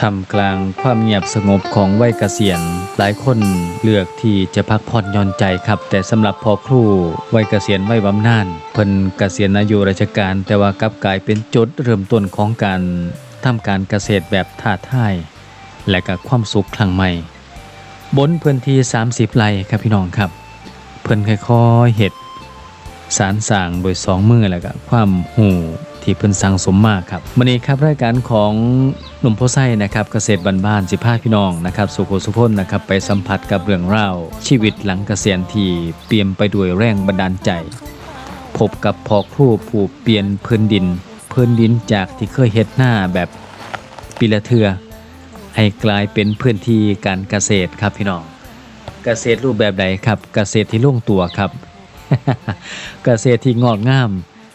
ทำกลางความเงียบสงบของวัยเกษียณหลายคนเลือกที่จะพักผ่อนย่อนใจครับ แต่สำหรับพอครูวัยเกษียณวัยบำนาญเพิ่นเกษียณอายุราชการ แต่ว่ากลับกลายเป็นจุดเริ่มต้นของการทำการเกษตรแบบท้าทาย และกับความสุขครั้งใหม่ บนพื้นที่ 30 ไร่ครับพี่น้องครับ เพิ่นค่อยๆเฮ็ดสารสางโดยสองมือแล้วก็ความหู ที่เพิ่นสั่งสมมากครับวันนี้ครับรายการของหนุ่มโพไซนะครับเกษตรบ้านๆสิพาพี่น้องนะครับสุโขสุพนนะครับไปสัมผัสกับเรื่องราวชีวิตหลังเกษียณที่เปลี่ยนไปด้วยแรงบันดาลใจ พบกับพ่อครูผู้เปลี่ยนพื้นดินพื้นดินจากที่เคยเฮ็ดหน้าแบบปีละเทือให้กลายเป็นพื้นที่การเกษตรครับพี่น้อง เกษตรรูปแบบใดครับ เกษตรที่ลงตัวครับ เกษตรที่งอกงาม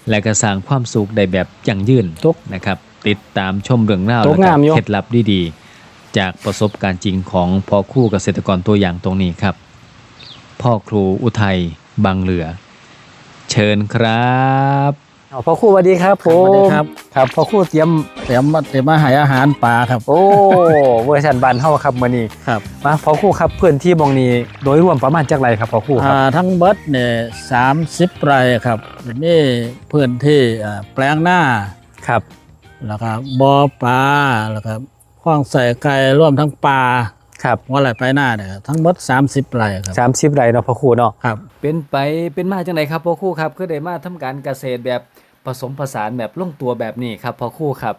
และก็สร้างความสุขได้แบบยั่งยืนทุกนะครับ ติดตามชมเรื่องราวตและกงามอยู่เคล็ดลับดีๆ จากประสบการณ์จริงของพ่อครู่เกษตรกรตัวอย่างตรงนี้ครับ พ่อครูอุทัยบางเหลือ เชิญครับเอาพ่อครู่สวัสดีครับผสวัสดีมครับ ครับพ่อครู่เตรียมเตรียมมาเตรียมมาให้อาหารปลาครับ โอ้เวอร์ชันบานเฮาครับมื้อนี้ครับมาพ่อครู่ครับพื้นที่หมองนี้โดยรวมประมาณจักไรครับพ่อครู่คอ่ารับทั้งเบิดเนี่ยสามสิบไร่ครับนี่พื้นที่อ่าแปลงหน้าครับแล้วก็บ่อปลาแล้วก็ห้องใส่ไก่ร่วมทั้งปลาครับว่าอะไรไปหน้าเนี่ยทั้งเบิดสามสิบไร่ครับ30ไร่เนาะพ่อครู่เนาะ ครับ เป็นไปเป็นมาจังไดครับพ่อครู่ครับคือได้มาทำการเกษตรแบบผ สมผสานแบบลงตัวแบบนี้ครับพ่อครู่ครับ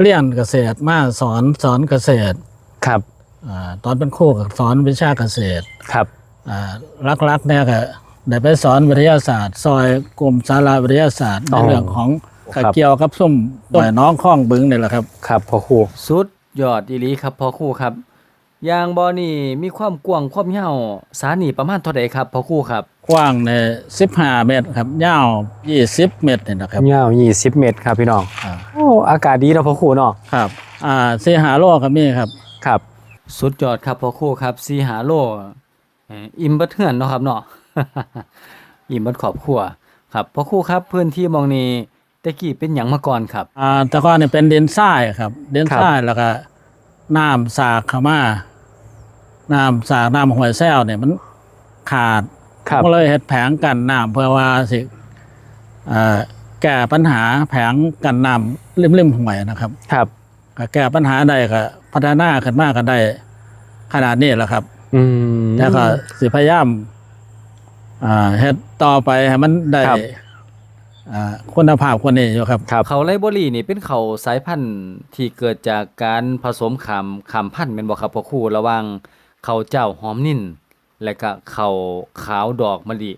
เรียนเกษตรมาสอนสอนเกษตรครับอ่าตอนเป็นครู่ก็สอนวิชาเกษตรครับอ่าลักๆเนี่ยก็ได้ไปสอนวิทยาศาสตร์ ซอยกลุ่มสาราวิทยาศาสตร์ในเรื่องของเกี่ยวกับส้มต้นน้องข้องบึงนี่แหละครับ ครับพ่อครู่สุดยอดอีหลีครับพ่อครู่ครับ ยางบอนี่มีความกว้างความยาวสานี่ประมาณเท่าใดครับพ่อครู่ครับ กว้างใน15 เมตรครับ ยาว 20 เมตรนี่นะครับ ยาว20 เมตรครับพี่น้องอ่า โอ้อากาศดีเนาะพ่อครู่เนาะครับ อ่าสีหาโลก็มีครับ ครับ สุดยอดครับพ่อครู่ครับสีหาโลเอ่ออิ่มเบัดเฮือนเนาะครับเนาะ อิ่มเบัดครอบครัวครับพ่อครู่ครับพื้นที่หมองนี้แต่กี้เป็นหยังมาก่อนครับ อ่าแต่ก่อนนี่เป็นดินทรายครับดินทรายแล้วก็น้ำสากเข้ามา น้ำสากน้ำห้วยแซวเนี่ยมันขาดครับก็เลยเฮ็ดแผงกันน้ำเพื่อว่าสิเอ่อแก้ปัญหาแผงกันน้ำริมๆห้วยนะครับ ครับก็แก้ปัญหาได้ก็พัฒนาขึ้นมากันได้ ขนาดนี้แหละครับ อืมแล้วก็สิพยายามอ่าเฮ็ดต่อไปให้มันได้ครับอ่าคุณภาพกว่านี้อยู่ครับครับเขาไลเบอรี่นี่เป็นเขาสายพันธุ์ที่เกิดจากการผสมขามขามพันธุ์แม่นบ่ครับพ่อครู่ระหว่าง เขาเจ้าหอมนิ่น และก็เขาขาวดอกมะลิ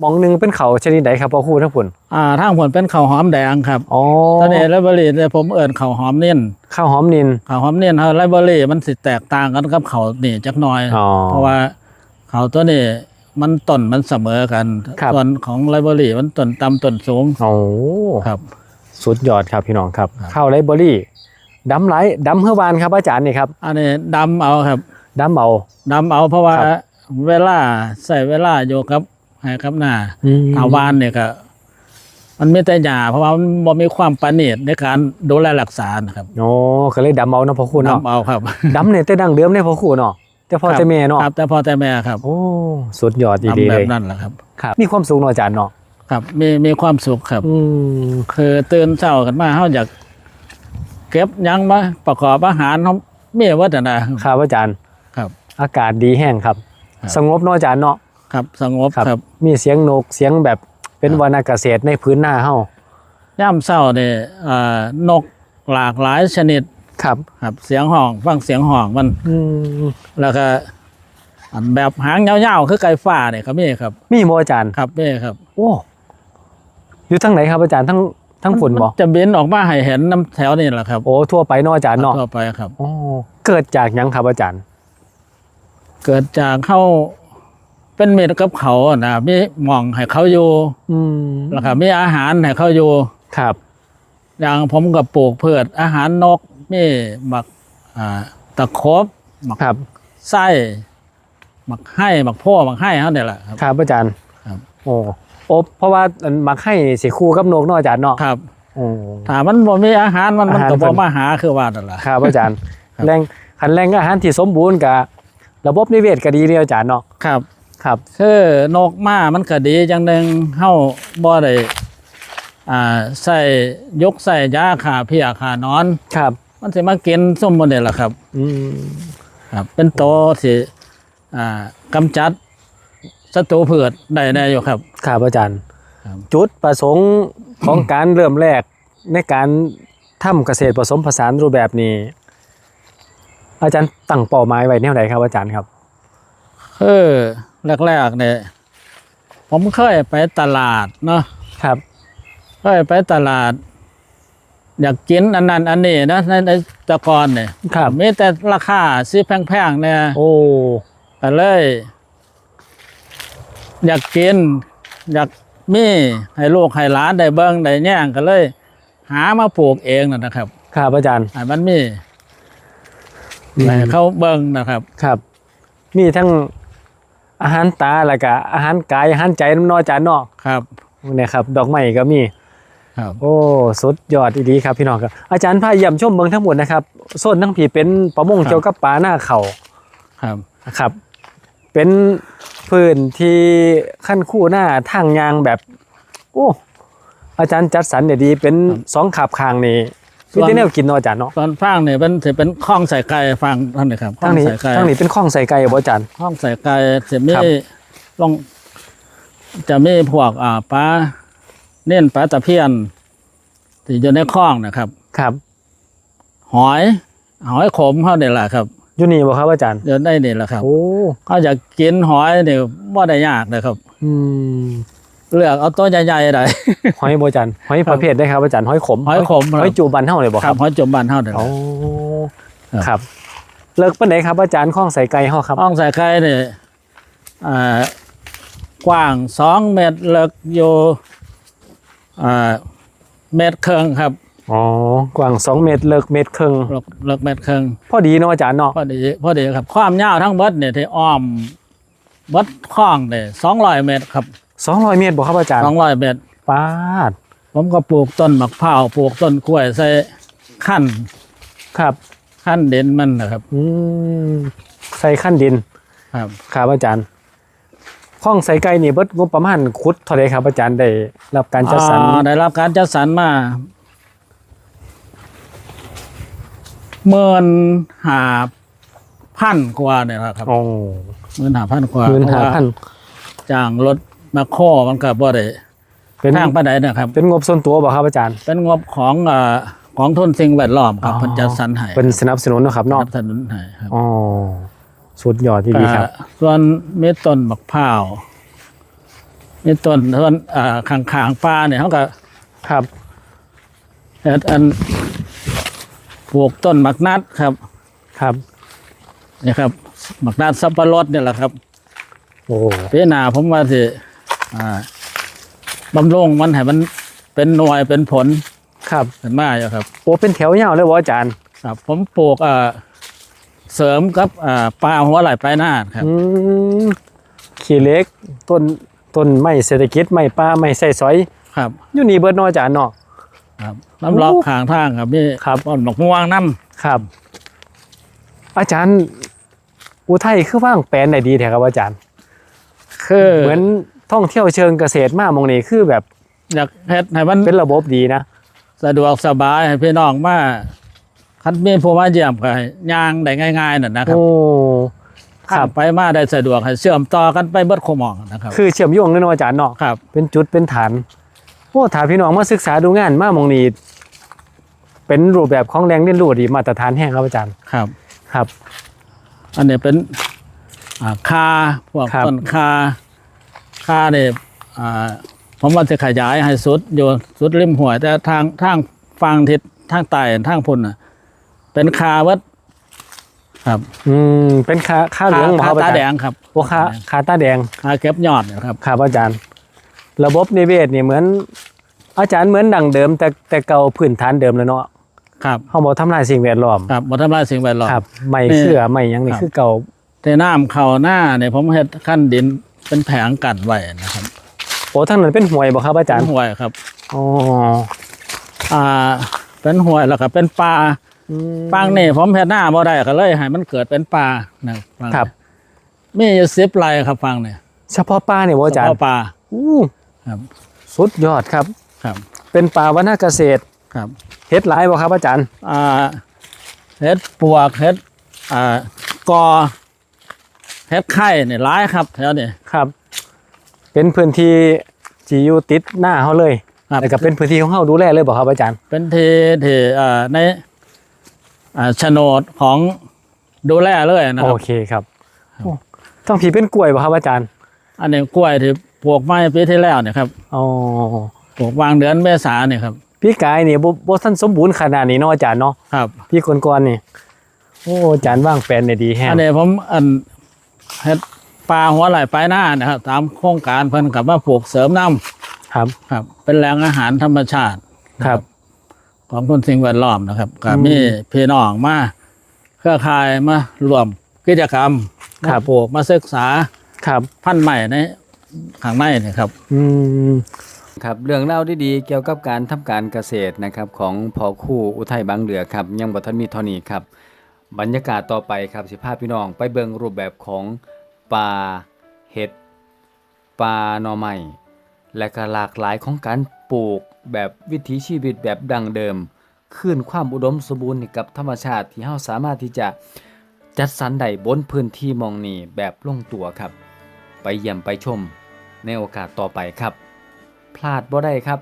หมองหนึงเป็นเขาชนิดใดครับพ่อครู่ทั้งพุ่นอ่าทางผลเป็นข้าวหอมแดงครับอ๋อตอนนี้ไลเบอรี่เนี่ยผมเอิ้นข้าวหอมเน้นข้าวหอมนินข้าวหอมเน้นเฮาไลเบอรี่มันสิแตกต่างกันกับข้าวนี่จักหน่อย อ๋อ เพราะว่าข้าวตัวนี้มันต้นมันเสมอกันครับ ส่วนของไลเบอรี่มันต้นต่ำต้นสูงโอ้ครับ สุดยอดครับพี่น้องครับครับข้าวไรเบอรี่ดำไหลดำเฮือบานครับอาจารย์นี่ครับ อันนี้ดำเอาครับ ดำเอาดำเอาเพราะว่า ครับ เวลาใส่เวลาอยู่กับให้กับหน้าถาวานเนี่ยก็มันไม่แต่หยาเพราะว่ามันบ่มีความประณีตในการดูแลรักษานะครับโอ้ก็เลยดำเอาเนาะพ่อครู่เนาะนำเอาครับดำเนี่ยแต่ดังเดิมเนี่ยพ่อครู่เนาะแต่พ่อแต่แม่เนาะครับ แต่พ่อแต่แม่ครับโอ้สุดยอดดีทำๆแบเลบยนั้นแหละครับ ครับ มีความสุขเนาะอาจารย์เนาะครับ มีมีความสุขครับ อืมคือตื่นเช้ากันมาเฮาอยากเก็บหยังมาประกอบอาหารเฮามีวัฒนะครับอาจารย์ครับ อากาศดีแห้งครับครับ สงบเนาะอาจารย์เนาะครับสงบครับ มีเสียงนกเสียงแบบเป็นครับวรรณเกษตรในพื้นหน้าเฮาย่ามเช้านี่เอ่อนกหลากหลายชนิดครับครับ เสียงห้องฟังเสียงห้องมันอืมแล้วก็อันแบบหางยาวๆคือไก่ฟ้าเนี่ยก็มีครับ มีบ่อาจารย์ครับมีครับ โอ้อยู่ทั้งไหนครับอาจารย์ทั้งทั้งฝุ่นบ่มัจะบินออกมาให้เห็นน้ำแถวนี่แหละครับโอ้ทั่วไปเนาะอาจารย์เนาะทั่วไปครับโอ้เกิดจากหยังครับอาจารย์ เกิดจากเขาเป็นเม็ดกับเขาอะนะมีหมองให้เขาอยู่อืมแล้วก็มีอาหารให้เขาอยู่ ครับ อย่างผมกับปลูกพืชอาหารนกมีหมักอ่าตะครบหมักครับ ไส้หมักให้หมักพ่อหมักให้เขาเนี่ยแหละครับ ครับอาจารย์ครับ โอ้โอ้เพราะว่าอันมักให้สิคู่กับนกเนาะอาจารย์เนาะครับโอ้ ถ้ามันบ่มีอาหารมันมันอาหารก็เพิ่บ่นมาหาคือว่านั่นแหละ ครับอาจารย์ครับ แรงคันแรงอาหารที่สมบูรณ์กับ ระบบนิเวศก็ดีเดียวอาจารย์เนาะครับครับคือนกมามันก็ดีจังหนึ่งเฮาบ่ได้อ่าใส่ยกใส่ยาขาเพียขานอน ครับ มันสิมากินส้มบ่ได้ล่ะครับ อืมครับ เป็นโตสิอ่ากำจัดศัตรูพืชได้แน่อยู่ครับ ครับอาจารย์ ครับ จุดประสงค์ของการเริ่มแรกในการทำเกษตรผสมผสานรูปแบบนี้ อาจารย์ตั้งเป้าหมายไว้แนวไหนครับอาจารย์ครับ คือแรกๆเนี่ยผมเคยไปตลาดเนาะครับเคยไปตลาด อยากกินอันนั้นอันนี้นะในในแตะกอนเนี่ยครับมีแต่ราคาซื้อแพงๆเนี่ยโอ้ก็เลย อยากกิน อยากมีให้ลูกให้หลานได้เบิ้งได้แย่งก็เลย หามาปลูกเองนะนะครับ ครับอาจารย์ให้มันมีอืม ให้เขาเบิ้งนะครับ ครับ มีทั้งอาหารตาแล้วก็อาหารกายอาหารใจน้ำเนออาจารย์เนาะครับเนี่ยครับ ดอกไม้ก็มีครับโอ้สุดยอดอีดีครับพี่น้องครับ อาจารย์พาเยี่ยมชมเมืองทั้งหมดนะครับโซนทั้งผีเป็นประมงครับเกี่ยวกับปลาหน้าเขาครับครับ เป็นพื้นที่ขั้นคู่หน้าทางยางแบบ โอ้อาจารย์จัดสรรเนี่ยดี เป็นสองขับคางนี่ มีแต่แนวกินเนาะอาจารย์เนาะตอนฟังเนี่ยเป็นจะเป็นข้องใส่ไก่ฟังท่านนะครับข้ทาองงนี้ใส่ไก่ทางนี้เป็นข้องใส่ไก่บ่อาจารย์ ข้องใส่ไก่จะมีครับ ลอง จะมีพวกอ่าปลาเน่นปลาตะเพียนที่อยู่ในข้องนะครับ ครับหอย หอยขมเขาเนี่ยแหละครับอยู่นี่บ่ครับอาจารย์ เดินได้เนี่ยแหละครับโอ้เขาอยากกินหอยเนี่ยว่าได้ยากนะครับ อืม เลือกเอาตัวใหญ่ๆได้หอยบ่อาจารย์หอยประเภทได้ครับอาจารย์หอยขมหอยขมหอยจูบันเท่าเลยบ่คครัรับบหอยจมบานเท่าเดิมโอ้ครับครับเลิกปานไหนครับอาจารย์ข้องใส่ไก่เฮาครับห้องใส่ไก่เนี่ยอ่ากว้างสองเมตรเลิกอยู่อ่าเมตรครึ่งครับอ๋อกว้าง2เมตรเลิกเมตรครึ่งเลิกเลิกเมตรครึ่งพอดีเนาะอาจารย์เนาะพอดีพอดีครับความยาวทั้งเบิดเนี่ยที่อ้อมเบิดข้องเนี่ยสองร้อยเมตรครับ 200เมตรบ่ครับอาจารย์สองร้อยเมตรปาด ผมก็ปลูกต้นมะพร้าวปลูกต้นกล้วยใส่ขั้นครับขั้นเด่นมันนะครับ อืมใส่ขั้นดินครับครับอาจารย์ข้องใส่ไก่นี่เบิดงบประมาณคุดเท่าไรครับอาจารย์ได้รับการจัดสรรอ่าได้รับการจัดสรรมาเมื่นหาพันกว่าเนี่ยครับโอ้หมื่นหาพันกว่าหมื่นห้าพันเพระว่จ้างรถ มาโคมันก็บ่ได้เป็นแพงปานใดนะครับ เป็นงบส่วนตัวบ่ครับอาจารย์ เป็นงบของเอ่อของทุนสิ่งแวดล้อมครับเพิ่นจัดสรรให้เป็นสนับสนุนเนาะครับสเนาะนับสนุนให้ครับอ๋อสุดยอดที่ดีครับ อ่าส่วนเม็ดต้นมะพร้าวเม็ดต้นส่วนอ่าข้างๆป่าเนี่ยเขาก็ครับ เฮ็ดอันปลูกต้นหมักนัดครับครับ นี่ครับหมักนัดสับปะรดเนี่ยแหละครับโอ้ ปีหน้าผมว่าสิ อ่าบำรุงมันให้มันเป็นหน่วยเป็นผลครับเป็นมาอยู่ครับ โอ้เป็นแถวยาวเลยบ่อาจารย์ครับ ผมปลูกอ่าเสริมกับอ่าปลาหัวไหล่ปลายหน้าครับอืมขี้เหล็กต้นต้นไม้เศรษฐกิจไม้ป่าไม้ใส่สอยครับอยู่นี่เบิดเนาะอาจารย์เนาะ ครับน้ำล็อกข้างทางครับนี่ครับ ต้นหมกม่วงน้ำครับ อาจารย์ อุทัยคือว่างแปลนได้ดีแท้ครับอาจารย์คือเหมือน ท่องเที่ยวเชิงเกษตรมากมองนี่คือแบบอยากเฮ็ดให้มันเป็นระบบดีนะสะดวกสบายให้พี่น้องมาคันมีผู้มาเยี่ยมก็ให้ย่างได้ง่ายๆนั่นนะครับโอ้คข้ารัมบไปมาได้สะดวกให้เชื่อมต่อกันไปเบิดขมองนะครับ คือเชื่อมโยงเลยเนาะอาจารย์เนาะครับ เป็นจุดเป็นฐานโอ้ถ้าพี่น้องมาศึกษาดูงานมากมองนี่เป็นรูปแบบของแรงเรียนรู้ดีมาตรฐานแห้งครับอาจารย์ครับครับ อันนี้เป็นอ่าคาพวกครับต้นคา คาเนี่ยอ่าผมว่าจะขยายให้สุดอยู่สุดริมหัวย แต่ทางทางฟังทิศทางใต้ทางพุ่นน่ะเป็นคาวัดครับ อืมเป็นขาขาเหลืองบ่คาครับอาตาจารย์แดงครับโอ้ขาขาตาแดงคาเก็บยอดเนยครับครับอาจารย์ ระบบนิเวศนี่เหมือน อาจารย์เหมือนดังเดิม แต่แต่เก่าพื้นฐานเดิมแล้วเนาะครับเฮาบ่ทำลายสิ่งแวดล้อมครับบ่ทำลายสิ่งแวดล้อมครับไม่นี่เชื่อไม่หยังนี่ครับคือเก่าแต่น้ำเข้าหน้าเนี่ยผมเฮ็ดขั้นดิน เป็นแผงกั้นไว้นะครับโอ้ทั้งนั้นเป็นห่วยบ่ครับอาจารย์เป็นห้วยครับ อ๋ออ่า เป็นห้วยแล้วก็เป็นป่าอืมฟังนี่ผมเฮ็ดหน้าบ่ได้ก็เลยให้มันเกิดเป็นป่านะฟังครับ มีอยู่สิบไร่ครับฟังเนี่ยเฉพาะปลาเนี่ยบ่อาจารเฉย์พาะป่าอู้ครับสุดยอดครับ ครับเป็นปลาวัฒนเกษตรครับ เฮ็ดหลายบ่ครับอาจารย์ อ่าเฮ็ดปวกเฮ็ดอ่ากอ เฮ็ดไข่เนี่ยร้ายครับแถวนี้ครับ เป็นพื้นที่ที่อยู่ติดหน้าเฮาเลยครับแล้วก็เป็นพื้นที่ของเฮาดูแลเลยบ่ครับอาจารย์ เป็นที่ที่อ่าในอ่าโฉนดของดูแลเลยนะคโอรับเคครับโอ้ต้องผีเป็นกล้วยบ่ครับอาจารย์อันนี้กล้วยที่ปลูกไม้ปีที่แล้วเนี่ยครับอ๋อปลูกวางเดือนเมษาเนี่ยครับพี่กายนี่บ่บ่ทันสมบูรณ์ขนาดนี้เนาะอาจารย์เนาะครับ พี่คนก่อนนี่โอ้อาจารย์วางแผนได้ดีแฮะอันนี้ผมอัน เฮ็ดปลาหัวไหลปลายหน้านะครับตามโครงการเพิ่นกับมาปลูกเสริมน้ครับำครับ เป็นแหล่งอาหารธรรมชาติ ครับ ของคนสิ่งแวดล้อมนะครับก็อืมมีพี่น้องมาเครือข่ายมารวมกิจกรรมครัมาบ ปลูกมาศึกษาครับ พันธุ์ใหม่ในข้างในนี่ครับ อืม ครับเรื่องเล่าดีๆเกี่ยวกับการทำการเกษตรนะครับของพอคู่อุทัยบางเหลือครับยังบ่ทันมีเท่านี้ครับ บรรยากาศต่อไปครับสิพาพพี่น้อง ไปเบิงรูปแบบของปลาเห็ดปลาหน่อไม้และก็หลากหลายของการปลูกแบบวิถีชีวิตแบบดั้งเดิมคืนความอุดมสมบูรณ์กับธรรมชาติที่เฮาสามารถที่จะจัดสรรได้บนพื้นที่มองนี้แบบลงตัวครับ ไปเยี่ยมไปชมในโอกาสต่อไปครับ พลาดบ่ได้ครับ